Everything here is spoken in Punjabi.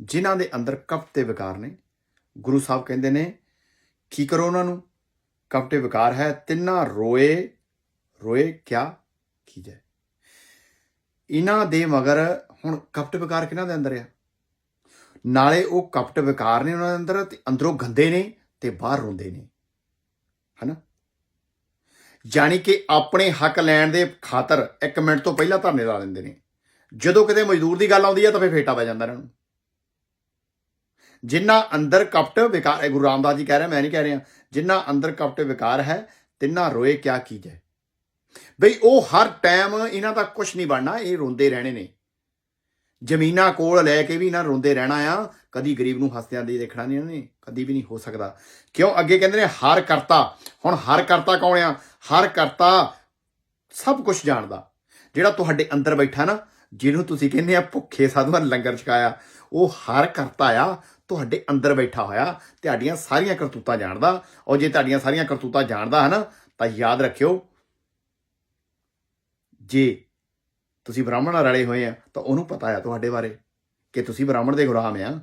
ਜਿਨ੍ਹਾਂ ਦੇ ਅੰਦਰ ਕਪਟ ਤੇ ਵਿਕਾਰ ਨੇ, ਗੁਰੂ ਸਾਹਿਬ ਕਹਿੰਦੇ ਨੇ, ਕੀ ਕਰੋ ਉਹਨਾਂ ਨੂੰ? ਕਪਟ ਵਿਕਾਰ ਹੈ, ਤਿੰਨਾ ਰੋਏ ਰੋਏ ਕਿਆ ਕੀਜੈ ਇਹਨਾਂ ਦੇ ਮਗਰ ਹੁਣ ਕਪਟ ਵਿਕਾਰ ਕਿਹਨਾਂ ਦੇ ਅੰਦਰ ਆ? ਨਾਲੇ ਉਹ ਕਪਟ ਵਿਕਾਰ ਨੇ ਉਹਨਾਂ ਦੇ ਅੰਦਰ ਤੇ ਅੰਦਰੋਂ ਗੰਦੇ ਨੇ ਤੇ ਬਾਹਰ ਰੋਂਦੇ ਨੇ। ਹਨਾ? ਜਾਣੀ ਕਿ ਆਪਣੇ ਹੱਕ ਲੈਣ ਦੇ ਖਾਤਰ 1 ਮਿੰਟ ਤੋਂ ਪਹਿਲਾਂ ਧਰਨੇ ਲਾ ਲੈਂਦੇ ਨੇ। ਜਦੋਂ ਕਿਤੇ ਮਜ਼ਦੂਰ ਦੀ ਗੱਲ ਆਉਂਦੀ ਹੈ ਤਾਂ ਫੇਰ ਫੇਟਾ ਪੈ ਜਾਂਦਾ ਇਹਨਾਂ ਨੂੰ। ਜਿੰਨਾ ਅੰਦਰ ਕਪਟ ਵਿਕਾਰ, ਇਹ ਗੁਰੂ ਰਾਮਦਾਸ ਜੀ ਕਹਿ ਰਹੇ, ਮੈਂ ਨਹੀਂ ਕਹਿ ਰਿਹਾ, ਜਿੰਨਾ ਅੰਦਰ ਕਪਟ ਵਿਕਾਰ ਹੈ, ਤਿੰਨਾ ਰੋਏ ਕਿਆ ਕੀਜੈ ਬਈ ਉਹ ਹਰ ਟਾਈਮ ਇਹਨਾਂ ਦਾ ਕੁਝ ਨਹੀਂ ਬਣਨਾ, ਇਹ ਰੋਂਦੇ ਰਹਿਣੇ ਨੇ। ਜ਼ਮੀਨਾਂ ਕੋਲ ਲੈ ਕੇ ਵੀ ਇਹਨਾਂ ਰੋਂਦੇ ਰਹਿਣਾ ਆ, ਕਦੀ ਗਰੀਬ ਨੂੰ ਹੱਸਦਿਆਂ ਦੇ ਦੇਖਣਾ ਨਹੀਂ ਇਹਨਾਂ ਨੇ, ਕਦੀ ਵੀ ਨਹੀਂ ਹੋ ਸਕਦਾ। ਕਿਉਂ? ਅੱਗੇ ਕਹਿੰਦੇ ਨੇ, ਹਰ ਕਰਤਾ। ਹੁਣ ਹਰ ਕਰਤਾ ਕੌਣ ਆ? ਹਰ ਕਰਤਾ ਸਭ ਕੁਝ ਜਾਣਦਾ। ਜਿਹੜਾ ਤੁਹਾਡੇ ਅੰਦਰ ਬੈਠਾ ਨਾ, ਜਿਹਨੂੰ ਤੁਸੀਂ ਕਹਿੰਦੇ ਆ ਭੁੱਖੇ ਸਾਧੂਆਂ ਨੂੰ ਲੰਗਰ ਛਕਾਇਆ, ਉਹ ਹਰ ਕਰਤਾ ਆ ਤੁਹਾਡੇ ਅੰਦਰ ਬੈਠਾ ਹੋਇਆ, ਤੁਹਾਡੀਆਂ ਸਾਰੀਆਂ ਕਰਤੂਤਾਂ ਜਾਣਦਾ। ਔਰ ਜੇ ਤੁਹਾਡੀਆਂ ਸਾਰੀਆਂ ਕਰਤੂਤਾਂ ਜਾਣਦਾ ਹੈ ਨਾ ਤਾਂ ਯਾਦ ਰੱਖਿਓ, ਜੇ ਤੁਸੀਂ ਬ੍ਰਾਹਮਣ ਨਾਲ ਰਲੇ ਹੋਏ ਆ, ਤਾਂ ਉਹਨੂੰ ਪਤਾ ਆ ਤੁਹਾਡੇ ਬਾਰੇ ਕਿ ਤੁਸੀਂ ਬ੍ਰਾਹਮਣ ਦੇ ਗੁਲਾਮ ਆ।